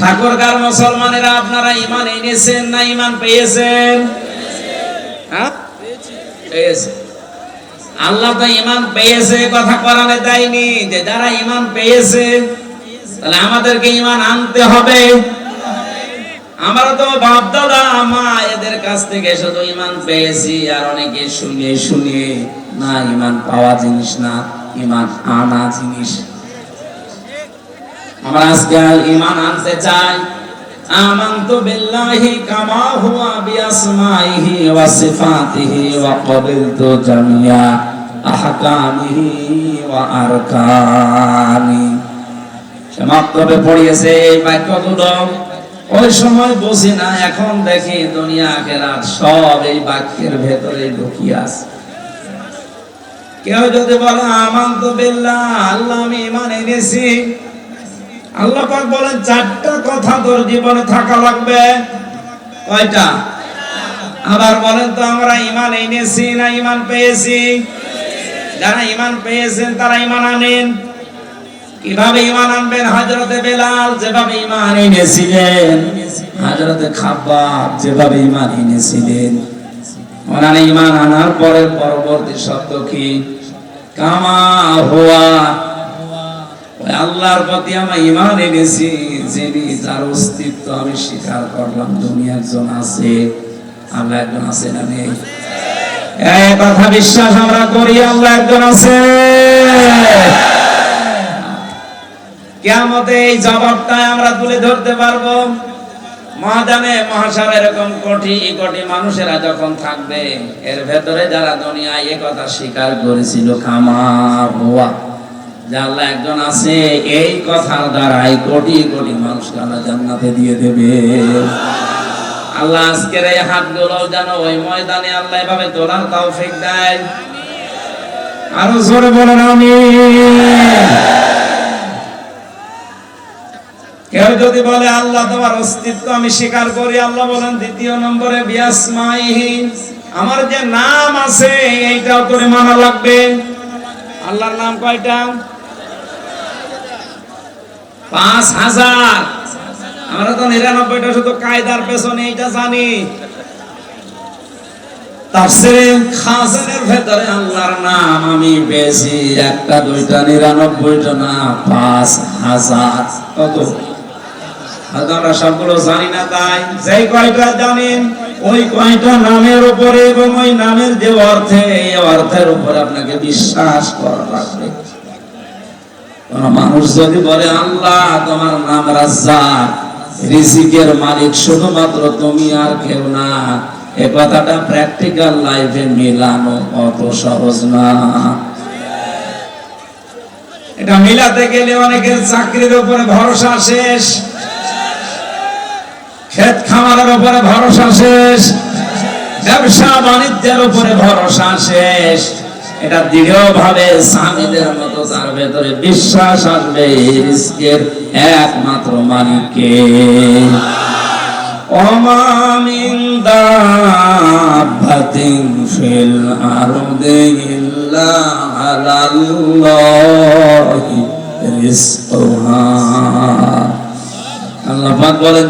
ঠাকুরগার মুসলমানেরা আপনারা ইমান এনেছেন না ইমান পেয়েছেন? হ্যাঁ? আল্লাহ তো ইমান পেয়েছে, কথা কোরআনে দেয়নি। যে যারা ইমান পেয়েছে, তাহলে আমাদেরকে ইমান আনতে হবে। আমরা তো বাপ দাদা মা এদের কাছ থেকে শুধু ইমান পেয়েছি, আর অনেকে শুনিয়ে শুনিয়ে না ইমান পাওয়া জিনিস না ইমান আনা জিনিস। আমরা আজকে ইমান আনতে চাই। আমানতু বিল্লাহি কামা হুয়া বিআসমাইহি ওয়া সিফাতিহি ওয়া ক্বাবিলতু জামিয়া আহকামিহি ওয়া আরকানি। সমাপ্তবে পড়িয়েছে এই বাক্যগুলো ওই সময় বুঝি না, এখন দেখি দুনিয়া, আখেরাত সব এই বাক্যের ভেতরে ঢুকিয়ে আছে। কেউ যদি বলে, আমান্ত বিল্লাহ, আল্লাহ আমি ইমান এনেছি। আল্লাহ পাক বলেন, চারটা কথা তোর জীবনে থাকা লাগবে। কয়টা? আবার বলেন তো, আমরা ইমান এনেছি না ইমান পেয়েছি? যারা ইমান পেয়েছেন, তারা ইমান আনেন। কীভাবে ইমান আনবেন? হযরতে বেলাল যেভাবে ইমান এনেছিলেন, হযরতে খাব্বাব যেভাবে ইমান এনেছিলেন। ওনারা ইমান আনার পরে পরবর্তী শব্দ কি? কামা ওই আল্লাহর প্রতি আমার ইমান এনেছি, যিনি যার অস্তিত্ব আমি স্বীকার করলাম দুনিয়া একজন আছে। আল্লাহ একজন আছে না নেই? কথা বিশ্বাস আমরা করি, আল্লাহ একজন আছে। কেমতে এই জবাবটা আমরা তুলে ধরতে পারব। মহাদানে মহাসার এরকম কোটি কোটি মানুষেরা যখন থাকবে, এর ভেতরে যারা দুনিয়ায় এ কথা স্বীকার করেছিল খামা হুয়া আল্লাহ একজন আছে, এই কথার দ্বারাই কোটি কোটি মানুষকে আল্লাহ জান্নাতে দিয়ে দেবে। আল্লাহ আজকের এই হাতগুলো যেন ওই ময়দানে আল্লাহ এভাবে তোলার তৌফিক দেয়। আরও জোরে বলেন আমি কেউ যদি বলে, আল্লাহ, তোমার অস্তিত্ব আমি স্বীকার করি। আল্লাহ বলেন, দ্বিতীয় নম্বরে, বিয়াসমাইহি, আমার যে নাম আছে, এইটাও তোরে মানা লাগবে। আল্লাহর নাম কয়টা? পাঁচ হাজার। আমরা তো নিরানব্বইটা শুধু কায়দার পেছনে, এইটা জানি। তাই। যেই জানেন ওই নামের উপরে এবং ওই নামের যে অর্থে, এই অর্থের উপরে আপনাকে বিশ্বাস করা লাগবে। মানুষ যদি বলে, আল্লাহ, তোমার নাম রাজ্জাক, রিজিকের মালিক, শুধুমাত্র তুমি আর কেউ না। এ কথাটা প্র্যাকটিক্যাল লাইফে মিলানো অত সহজ না। এটা মিলাতে গেলে অনেকের চাকরির উপরে ভরসা শেষ। ক্ষেত খামারের উপরে ভরসা শেষ। ব্যবসা বাণিজ্যের উপরে ভরসা শেষ। এটা দৃঢ়ভাবে স্বামীদের মতো তার ভেতরে বিশ্বাস আসবে রিস্কের একমাত্র মালিককে।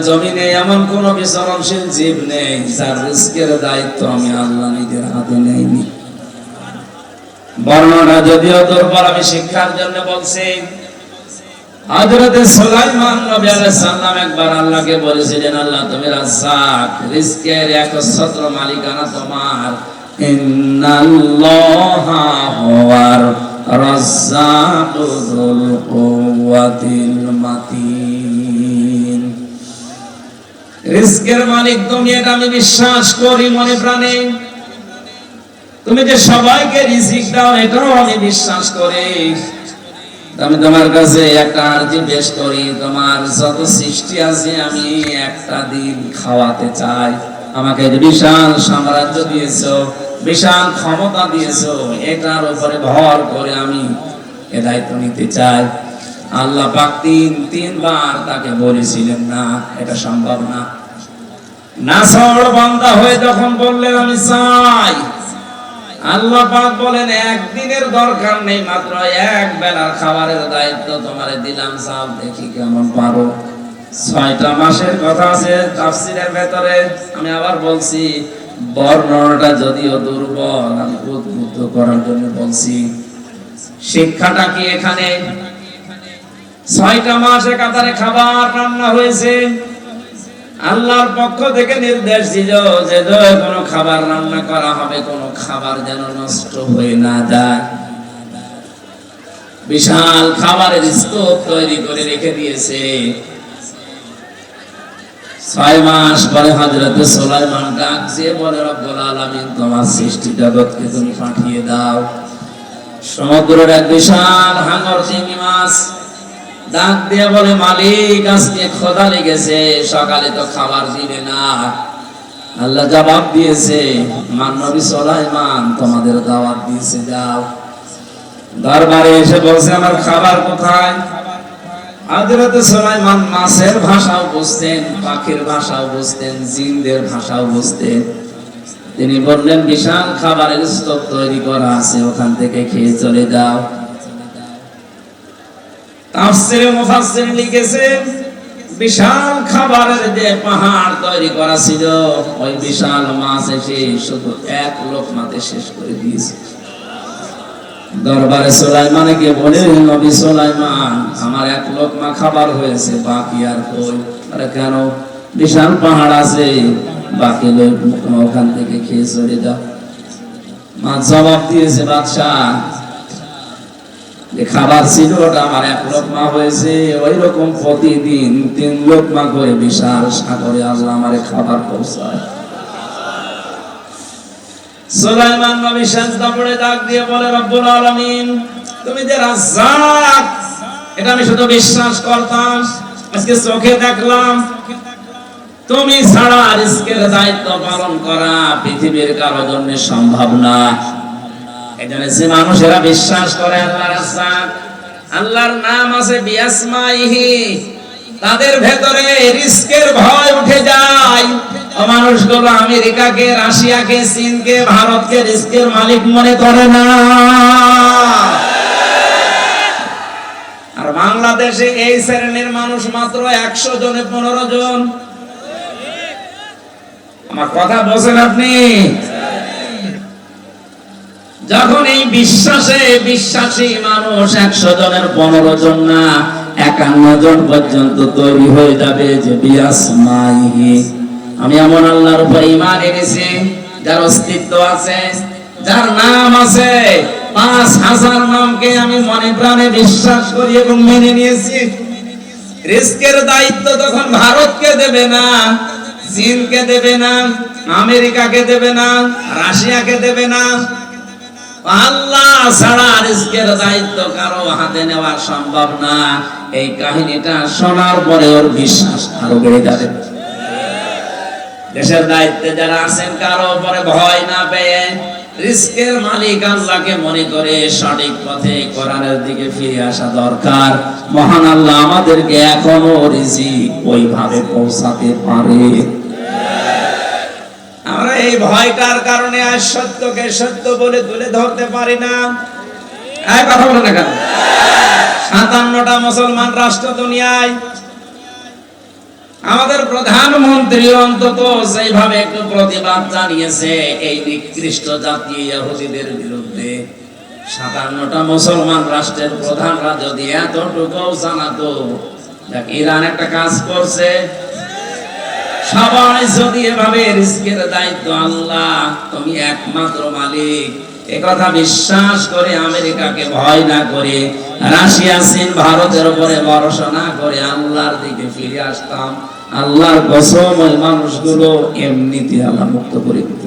জমিনে এমন কোন বিচরণশীল জীব নেই যার রিস্কের দায়িত্ব আমি আল্লাহ নিজের হাতে নেইনি। বর্ণনা যদিও দুর্বল আমি শিক্ষার জন্য বলছি মালিক তুমি, এটা আমি বিশ্বাস করি মনে প্রাণে। তুমি যে সবাইকে রিজিক দাও এটাও আমি বিশ্বাস করি। আমি তোমার কাছে একটা আর্জি পেশ করি, তোমার যত সৃষ্টি আছে আমি একটা দিন খাওয়াতে চাই। আমাকে বিশাল সাম্রাজ্য দিয়েছ, বিশাল ক্ষমতা দিয়েছ, এটার উপরে ভর করে আমি এ দায়িত্ব নিতে চাই। আল্লাহ পাক তিন, তিনবার তাকে বলেছিলেন, না, এটা সম্ভব না। না নাসর বান্দা হয়ে যখন বললেন, আমি চাই আল্লাহ পাক বলেন, একদিনের দরকার নেই, মাত্র এক বেলার খাবারের দায়িত্ব তোমারে দিলাম, চাও দেখি কেমন পারো। ছয়টা মাসের কথা আছে, তাফসিরের ভেতরে আমি আবার বলছি, বর্ণনাটা যদিও দুর্বল, আমি উদ্বুদ্ধ করার জন্য বলছি। শিক্ষাটা কি এখানে? ছয়টা মাসে কাতারে খাবার রান্না হয়েছে আল্লাহর পক্ষ থেকে নির্দেশ দিল যে কোনো খাবার রান্না করা হবে, কোনো খাবার যেন নষ্ট হয়ে না যায়। বিশাল খাবারের স্তূপ তৈরি করে রেখে দিয়েছে। ছয় মাস পরে হজরত সোলাইমান ডাক দিয়ে বলে, রব্বুল তোমার সৃষ্টি জগৎকে তুমি পাঠিয়ে দাও। সমুদ্রের এক বিশাল হাঙর চিংড়ি মাছ। ডাক দিয়ে বলে, মালিক, আজকে খোদা লেগেছে, সকালে তো খাবার দিবে না। আল্লাহ জবাব দিয়েছে মানবী সোলাইমান, তোমাদের দাওয়াত দিয়েছে, যাও। দরবারে এসে বলছে, আমার খাবার কোথায়? হযরত সুলাইমান মাছের ভাষাও বুঝতেন, পাখির ভাষাও বুঝতেন, জিনদের ভাষাও বুঝতেন। তিনি বললেন, বিশাল খাবারের স্তূপ তৈরি করা আছে, ওখান থেকে খেয়ে চলে যাও। তাফসিরে মুফাসসির লিখেছেন বিশাল খাবারের যে পাহাড় তৈরি করা ছিল, ওই বিশাল মাছ এসে শুধু এক লোকমাতে শেষ করে দিয়েছে। দরবারে সোলাইমানে গিয়ে বলে নবী সোলাইমান, আমার এক লোকমা খাবার হয়েছে, বাকি আর কই? আরে কেন? বিশাল পাহাড় আছে, বাকি লোক ওখান থেকে খেয়ে চলে যাও। মা জবাব দিয়েছে, বাদশাহ খাবার ছিল, ওটা আমার এক লোকমা হয়েছে। ওই রকম প্রতিদিন তিন লোকমা করে বিশাল সাগরে আল্লাহ আমার খাবার পৌঁছায়। সুলাইমান নবী ডাক দিয়ে বলে, রব্বুল তুমি যে রাজ্জাক, এটা আমি শুধু বিশ্বাস করতাম, আজকে চোখে দেখলাম। তুমি ছাড়া দায়িত্ব পালন করা পৃথিবীর কারও জন্য সম্ভব না। মানুষেরা বিশ্বাস করে আল্লাহ রাজ্জাক আল্লাহর নাম আছে বিয়াসমাইহি, তাদের ভেতরে রিস্কের ভয় উঠে যায়। আমেরিকাকে, রাশিয়াকে, চীনকে, ভারতকে রিস্কের মালিক মনে করে না। আর বাংলাদেশে এই শ্রেণির মানুষ মাত্র একশো জনে, পনেরো জন। আমার কথা বলছেন আপনি? যখন এই বিশ্বাসে বিশ্বাসী মানুষ একশো জনের পনেরো জন না, একান্ন জন পর্যন্ত তৈরি হয়ে যাবে যে বিয়াস মাইহি। আমি এমন আল্লাহর উপর ইমান এনেছি, যার অস্তিত্ব আছে, যার নাম আছে, পাঁচ হাজার নামকে আমি মনে প্রাণে বিশ্বাস করি এবং মেনে নিয়েছি। রিস্কের দায়িত্ব তখন ভারতকে দেবে না, চীনকে দেবে না, আমেরিকাকে দেবে না, রাশিয়াকে দেবে না আল্লাহ ছাড়া রিস্কের দায়িত্ব কারও হাতে নেওয়া সম্ভব না। এই কাহিনীটা শোনার পরে ওর বিশ্বাস আরও বেড়ে যাবে। দেশের দায়িত্বে যারা আছেন, কারও উপরে ভয় না পেয়ে রিস্কের মালিক আল্লাহকে মনে করে সঠিক পথে কোরআনের দিকে ফিরে আসা দরকার। মহান আল্লাহ আমাদেরকে এখনও রিজিক ওইভাবে পৌঁছাতে পারে। এই ভয়টার কারণে আজ সত্যকে সত্য বলে তুলে ধরতে পারি না? এই কথা বলে না কেন? সাতান্নটা মুসলমান রাষ্ট্র দুনিয়ায়। আমাদের প্রধানমন্ত্রী অন্তত সেইভাবে একটু প্রতিবাদ জানিয়েছে, এই নিকৃষ্ট জাতি ইহুদিদের বিরুদ্ধে। সাতান্নটা মুসলমান রাষ্ট্রের প্রধানরা যদি এতটুকু জানাতো ইরান একটা কাজ করছে সবাই যদি এভাবে রিস্কের দায়িত্ব, আল্লাহ, তুমি একমাত্র মালিক। একথা বিশ্বাস করে আমেরিকাকে ভয় না করে, রাশিয়া, চীন, ভারতের উপরে ভরসা না করে আল্লাহর দিকে ফিরে আসতাম। আল্লাহর কসম ওই মানুষগুলো এমনিতে আল্লাহ মুক্ত করে দিত।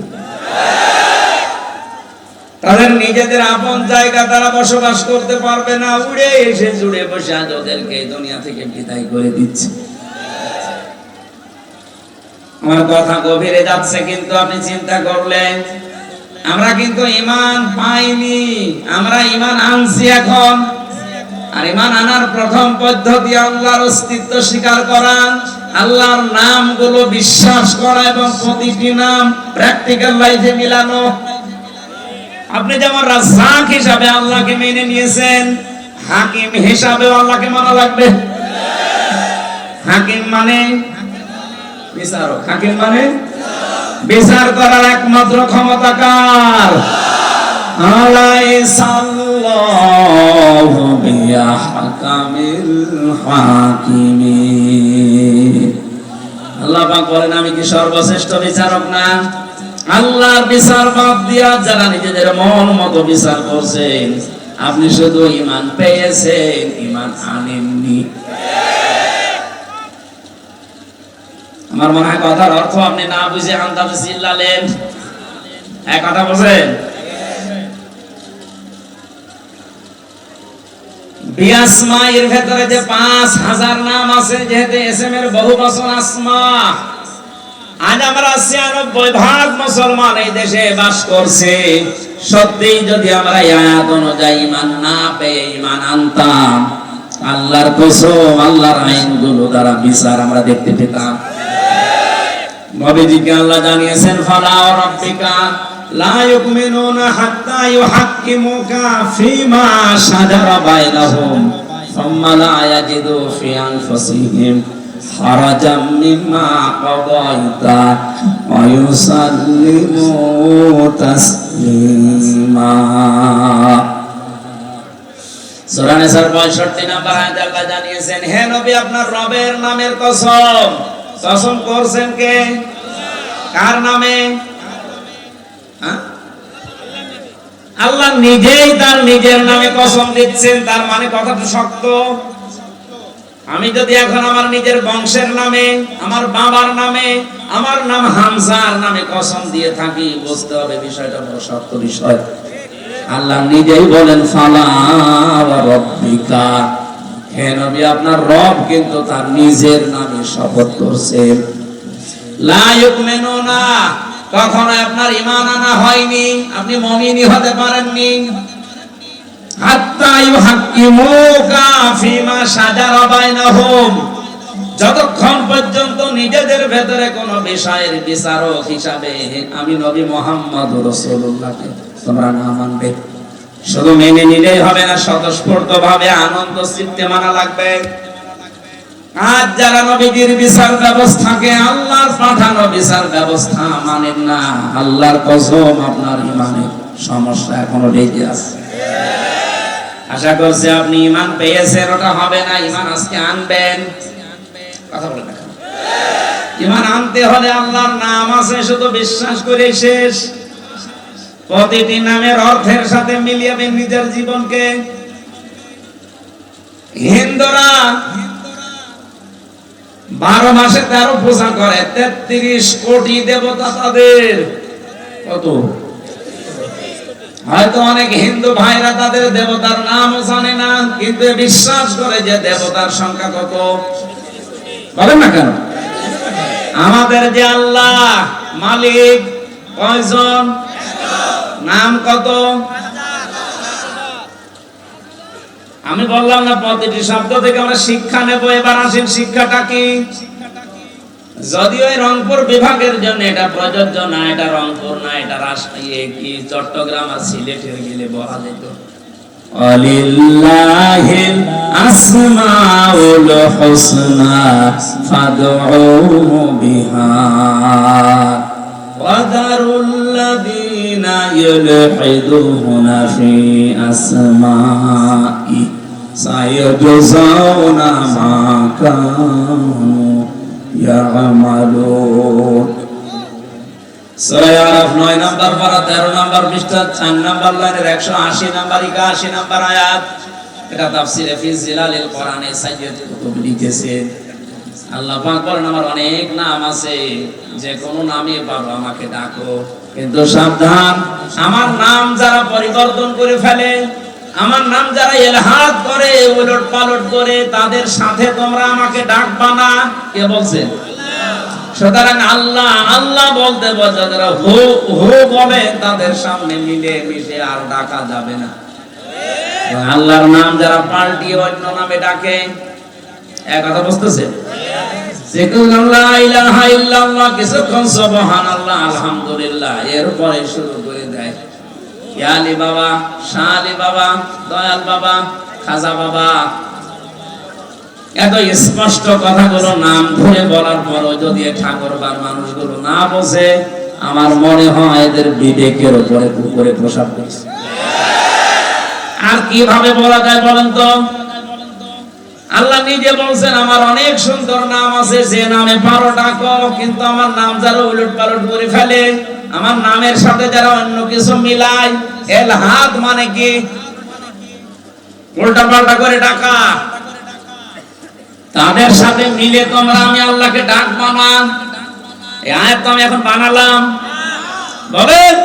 তাদের নিজেদের আপন জায়গা তারা বসবাস করতে পারবে না, উড়ে এসে জুড়ে বসে আজ ওদেরকে দুনিয়া থেকে বিদায় করে দিচ্ছে। আমার কথা গভীরে যাচ্ছে, কিন্তু আপনি চিন্তা করলেন, আমরা কিন্তু ইমান পাইনি, আমরা ইমান আনছি এখন। আর ইমান আনার প্রথম পদ্ধতি আল্লাহর অস্তিত্ব স্বীকার করা, আল্লাহর নামগুলো বিশ্বাস করা এবং প্রতিটি নাম প্র্যাকটিক্যাল লাইফে মিলানো। আপনি যেমন রাজ্জাক হিসাবে আল্লাহকে মেনে নিয়েছেন, হাকিম হিসাবে আল্লাহকে মানা লাগবে। হাকিম মানে বিচারক হাকিম মানে? বিচার করার একমাত্র ক্ষমতা কার? আলাইসাল্লাহু বিয়াহকামিল হাকিমিন আমি কি সর্বশ্রেষ্ঠ বিচারক না? আল্লাহর বিচার বাদ দিয়া যারা নিজেদের মন মতো বিচার করছেন, আপনি শুধু ইমান পেয়েছেন ইমান আনেননি। আমার মনে হয় কথার অর্থ আপনি না বুঝে আন্দাজে চিল্লালেন। এক কথা বলছেন ভেতরে যে পাঁচ হাজার নাম আছে, যেহেতু এস এম এর বহু বছর আসমা, আজ আমরা ছিয়ানব্বই ভাগ মুসলমান এই দেশে বাস করছে। সত্যি যদি আমরা আয়াত অনুযায়ী ইমান না পেয়ে ইমান আনতাম, আল্লাহর কসম, আল্লাহর আইনগুলো দ্বারা বিচার আমরা দেখতে পেতাম। নবীজিকে আল্লাহ জানিয়েছেন, ফালা রাব্বিকা লা ইউমিনুনা হাত্তা ইউহাক্কিমুকা ফিমা শাজারা বাইনাহুম, সুম্মা লা ইয়াজিদু ফি আনফুসিহিম হারাজাম মিম্মা ওয়া ইউসাল্লিমু তাসলিমা. সূরা 65 নম্বর আয়াতে আল্লাহ জানিয়েছেন, হে নবী, আপনার রবের নামের কসম কসম করছেন কে? কার নামে? হ্যাঁ? আল্লাহ নিজেই তার নিজের নামে কসম দিচ্ছেন, তার মানে কথাটা শক্ত। আমি যদি এখন আমার নিজের বংশের নামে, আমার বাবার নামে, আমার নাম হামজার নামে কসম দিয়ে থাকি, বুঝতে হবে বিষয়টা বড় শক্ত বিষয়। আল্লাহ নিজেই বলেন, ফালা রব্বিকা। হে আপনার রব কিন্তু তার নিজের নামে শপথ করছেন লা কখনো আপনার ঈমান আনা হয়নি, আপনি মুমিনই হতে পারেননি। হাত্তা ইউহাক্কিমুকা ফিমা শাজারা বাইনাহুম, যতক্ষণ পর্যন্ত নিজেদের ভেতরে কোন বিষয়ের বিচারক হিসাবে আমি নবী মোহাম্মদ রসুল্লাহকে তোমরা না মানবে। শুধু মেনে নিলেই হবে না স্বতঃস্ফূর্ত ভাবে আনন্দ চিত্তে মানা লাগবে। আজ যারা নবীজির বিচার ব্যবস্থাকে আল্লাহর পাঠানো বিচার ব্যবস্থা মানেন না। আল্লাহর কসম আপনার ইমানের সমস্যা এখনও লেগে আছে। আশা করছি আপনি ইমান পেয়েছেন, ওটা হবে না, ইমান আজকে আনবেন। কথা বলে ইমান আনতে হলে আল্লাহর নাম আছে, শুধু বিশ্বাস করে শেষ। প্রতিটি নামের অর্থের সাথে মিলিয়ে নিজের জীবনকে। হিন্দুরা বারো মাসে তেরো পূজা করে, তেত্রিশ কোটি দেবতা তাদের। কত? হয়তো অনেক হিন্দু ভাইরা তাদের দেবতার নামও জানে না, কিন্তু বিশ্বাস করে যে দেবতার সংখ্যা কত। বলেন না কেন? আমাদের যে আল্লাহ, মালিক, কয়জন? নাম কত? আমি বললাম না প্রতিটি শব্দ থেকে আমরা শিক্ষা নেব, এবার আসেন শিক্ষাটা কি? যদিও এই রংপুর বিভাগের জন্য এটা প্রযোজ্য না, এটা রংপুর না, এটা রাষ্ট্রীয় কি? চট্টগ্রাম আর সিলেটের গেলে বলা যেত। অলিল্লাহিল আসমাউল হুসনা ফাদউ বিহা। ওয়াদারুল্লাযী يلحدون في أسمائه سيجزون ما كانوا يعملون সূরা আরাফ 9 নাম্বার পারা 13 নাম্বার পৃষ্ঠা 4 নাম্বার লাইনের 180 নাম্বার 81 নাম্বার আয়াত এটা তাফসিরে ফি জিলালিল কোরআনে সাইয়্যিদ কুতুব লিখেছেন আল্লাহ পাক বলেন আমার অনেক নাম আছে যে কোন নামে পারো আমাকে ডাকো কিন্তু সাবধান, আমার নাম যারা পরিবর্তন করে ফেলে, আমার নাম যারা এলহাদ করে উলট পালট করে, তাদের সাথে তোমরা আমাকে ডাকবা না। কে বলছে? সুতরাং আল্লাহ আল্লাহ বলতে যারা হো হো বলে, তাদের সামনে মিলে মিশে আর ডাকা যাবে না। আল্লাহর নাম যারা পাল্টিয়ে অন্য নামে ডাকে এক কথা বুঝতেছে? এরপরে শুরু করে দেয়। বাবা বাবা, দয়াল বাবা, খাজা বাবা। এত স্পষ্ট কথাগুলো নাম ধরে বলার পরও যদি ঠাকুরবার মানুষগুলো না বোঝে, আমার মনে হয় এদের বিবেকের উপরে কুকুরে প্রসাব করছে। আর কীভাবে বলা যায় বলেন তো? আল্লাহ নিজে বলছেন, আমার অনেক সুন্দর নাম আছে, যে নামে পারো ডাকো, কিন্তু আমার নাম যারা উলট পালট করে ফেলে, আমার নামের সাথে যারা অন্য কিছু মিলায় এল হাত মানে কি? উল্টা পাল্টা করে ডাকা। তাদের সাথে মিলে তোমরা আমি আল্লাহকে ডাক বানান এই আয়াত আমি এখন বানালাম। বলেন।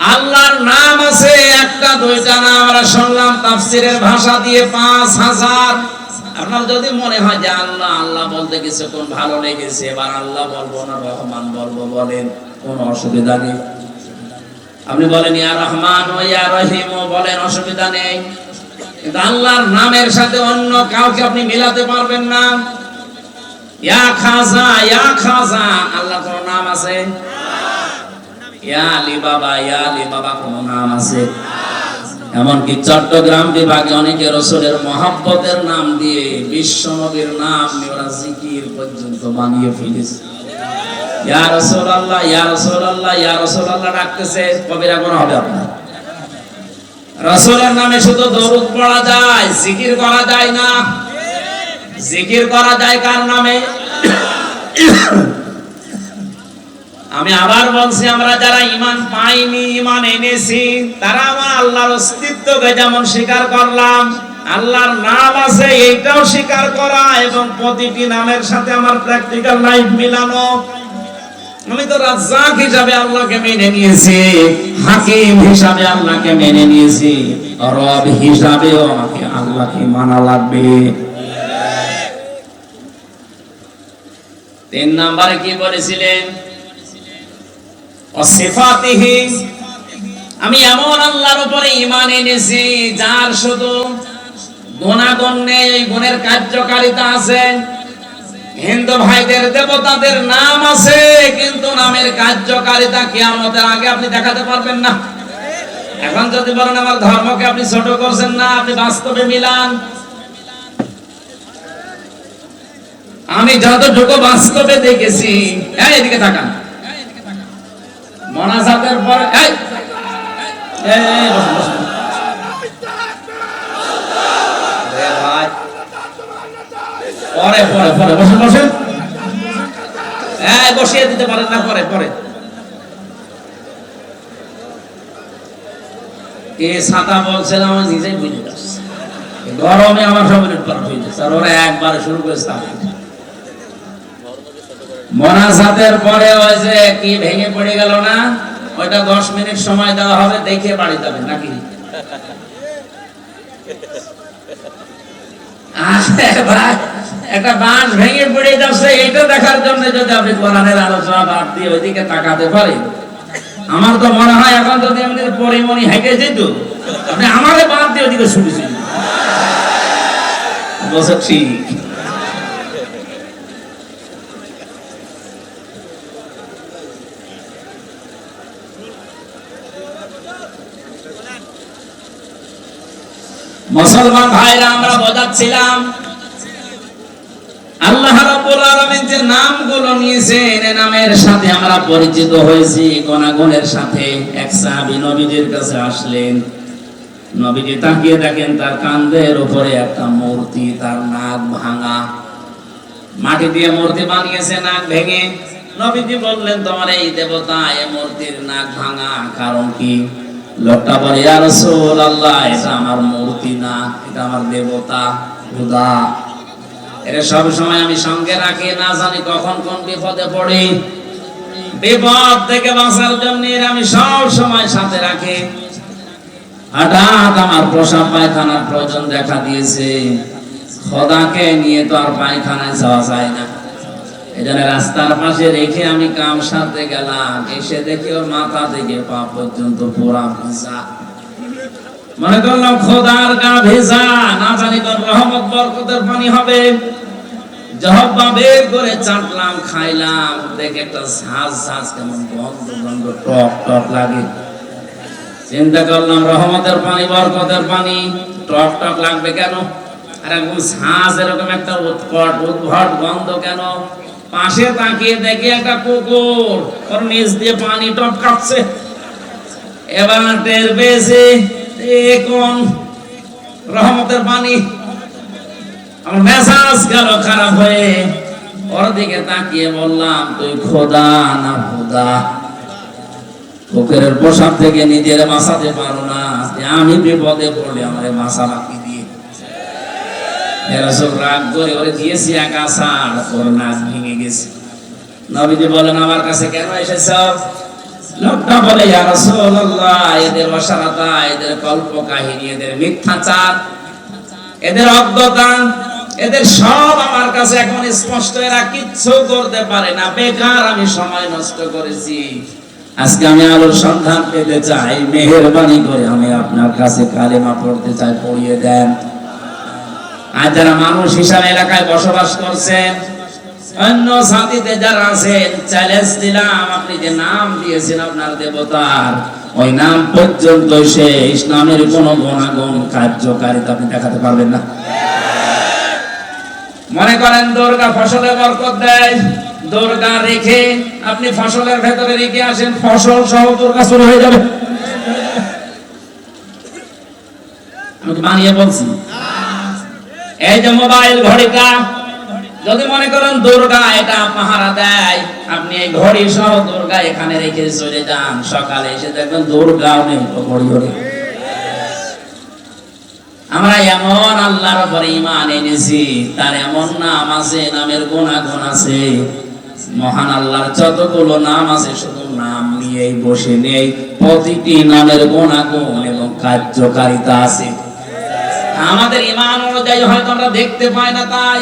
আল্লাহর নাম আছে, একটা, দুইটা না, আমরা শুনলাম তাফসিরের ভাষা দিয়ে পাঁচ হাজার। আপনার যদি মনে হয় যে আল্লাহ আল্লাহ বলতে কিছুক্ষণ ভালো লেগেছে, এবার আল্লাহ বলব না, রহমান বলব বলেন, কোনো অসুবিধা নেই। আপনি বলেন, ইয়া রহমান ও ইয়া রহিম বলেন, অসুবিধা নেই। কিন্তু আল্লাহর নামের সাথে অন্য কাউকে আপনি মিলাতে পারবেন না। ইয়া খাজা ইয়া খাজা আল্লাহ কোন নাম আছে? বাবা ইয়া বাবা নাম আছে? এমনকি চট্টগ্রাম বিভাগে অনেকে রসুলের মহাব্বতের নাম দিয়ে বিশ্ব নবীর নাম ওরা জিকির পর্যন্ত বানিয়ে ফেলেছে। ইয়া ইয়া রাসূলুল্লাহ ডাকতেছে, কবিরা নামে শুধু পড়া যায়, জিকির করা যায় না। জিকির করা যায় কার নামে? আমি আবার বলছি, আমরা যারা ইমান পাইনি ইমান এনেছি, তারা আমার আল্লাহর অস্তিত্বকে যেমন স্বীকার করলাম, আল্লাহর নাম আছে, এইটাও স্বীকার করা এবং প্রতিটি নামের সাথে আমার প্র্যাকটিক্যাল লাইফ মিলানো। আমি তো রাজ্জাক হিসাবে আল্লাহকে মেনে নিয়েছি, হাকিম হিসাবে আল্লাহকে মেনে নিয়েছি, রব হিসাবেও আমাকে আল্লাহকে মানা লাগবে। তিন নাম্বারে কি বলেছিলেন? আমি এমন আল্লাহর উপরে ঈমান এনেছি, যার শুধু এই গুণের কার্যকারিতা আছে। হিন্দু ভাইদের, দেবতাদের নাম আছে, কিন্তু নামের কার্যকারিতা কিয়ামতের আগে আপনি দেখাতে পারবেন না। এখন যদি বলেন আমার ধর্মকে আপনি ছোট করছেন না, আপনি বাস্তবে মিলান। আমি যতটুকু বাস্তবে দেখেছি, এই এদিকে তাকান। মনাজাতের পর এই! পরে পরে পরে, বসুন এই, বসিয়ে দিতে পারেন না, পরে পরে। কে ছাতা বলছেন আমার নিজেই বুঝে গরমে আমার সব পার হয়ে যাচ্ছে, আর ওরা একবারে শুরু করেছে মনাজাতের পরে ওই যে কি ভেঙে পড়ে গেল না? ওইটা দশ মিনিট সময় দেওয়া হবে, দেখে বাড়ি যাবেন নাকি? একটা বাঁশ ভেঙে পড়ে যাচ্ছে, এটা দেখার জন্য যদি আপনি কোরআনের আলোচনা বাদ দিয়ে ওইদিকে তাকাতে পারেন। আমার তো মনে হয় এখন যদি আমি পরিমণি হেঁটে যেত, আপনি আমারে বাদ দিয়ে ওইদিকে শুনেছেন বলছে, ঠিক। মুসলমান ভাইরা, আমরা বোঝাচ্ছিলাম, আল্লাহ রাব্বুল আলামিন যে নামগুলো নিয়েছেন এই নামের সাথে আমরা পরিচিত হয়েছি, গুণাগুণের সাথে এক সাহাবী নবীজির কাছে আসলেন। নবীজি তাকিয়ে দেখেন, তার কান্দের উপরে একটা মূর্তি, তার নাক ভাঙা। মাটি দিয়ে মূর্তি বানিয়েছে, নাক ভেঙে। নবীজি বললেন, তোমার এই দেবতা এই মূর্তির নাক ভাঙা, কারণ কি? লোকটা বলে, ইয়া রাসূলুল্লাহ, এটা আমার মূর্তি না, এটা আমার দেবতা, খোদা। এটা সব সময় আমি সঙ্গে রাখি, না জানি কখন কোন বিপদে পড়ি। বিপদ থেকে বাঁচার জন্য আমি সব সময় সাথে রাখি। হঠাৎ আমার প্রসাব পায়খানার প্রয়োজন দেখা দিয়েছে। খোদাকে নিয়ে তো আর পায়খানায় যাওয়া যায় না। জন্য রাস্তার পাশে রেখে আমি কাম সারতে গেলাম। এসে দেখি ওর মাথা থেকে পা পর্যন্ত পোড়া ভিজা। মনে করলাম খোদার গা ভেজা, না জানি তোর রহমত, বরকতের পানি হবে। জহব্বা বের করে চাটলাম, খাইলাম। দেখে একটা ঝাঁজ ঝাঁজ কেমন গন্ধ গন্ধ, টক টক লাগে। চিন্তা করলাম রহমতের পানি, বরকতের পানি, টক টক লাগবে কেন? আর একদম ছাঁচ এরকম একটা উৎকট, উদ্ভট গন্ধ কেন? পাশে তাকিয়ে দেখি একটা কুকুর। ওর নিচ দিয়ে পানি টপকাচ্ছে এবার টের পেয়েছে কোন? রহমতের পানি আমার গেল খারাপ হয়ে। ওর দিকে তাকিয়ে বললাম, তুই খোদা না খোদা? কুকুরের পোশাক থেকে নিজের বাঁচাতে পারো না। আমি বিপদে পড়লে আমার বাসা এদের এদের সব আমার কাছে এখন স্পষ্ট। এরা কিচ্ছু করতে পারে না। বেকার আমি সময় নষ্ট করেছি। আজকে আমি আলোর সন্ধান পেতে চাই। মেহেরবানি করে আমি আপনার কাছে কালেমা পড়তে চাই। পড়িয়ে দেন। আর যারা মানুষ হিসাবে এলাকায় বসবাস করছেন, অন্য সাথীতে যারা আছেন চ্যালেঞ্জ দিলাম, আপনি যে নাম দিয়েছেন আপনার দেবতার, ওই নাম পর্যন্ত সে ইসলামের কোন গুণাগুণ, কার্যকারিতা আপনি দেখাতে পারবেন না। মনে করেন দুর্গা ফসলে বরকত দেয়, দুর্গা রেখে আপনি ফসলের ভেতরে রেখে আসেন, ফসল সহ দুর্গা শুরু হয়ে যাবে। আমি বানিয়ে বলছি? এই যে মোবাইল ঘড়িটা, যদি মনে করেন দুর্গা, এটা পাহারা দেয়, আপনি এই ঘড়ি সহ দুর্গা এখানে রেখে চলে যান। সকালে এসে দেখবেন দুর্গাও নেই তো ঘড়িও আমরা এমন আল্লাহর উপরে ইমান এনেছি, তার এমন নাম আছে, নামের গুণাগুণ আছে। মহান আল্লাহর যতগুলো নাম আছে, শুধু নাম নিয়েই বসে নেই, প্রতিটি নামের গুণাগুণ এবং কার্যকারিতা আছে। আমাদের ইমান অনুযায়ী হয়তো আমরা দেখতে পাই না তাই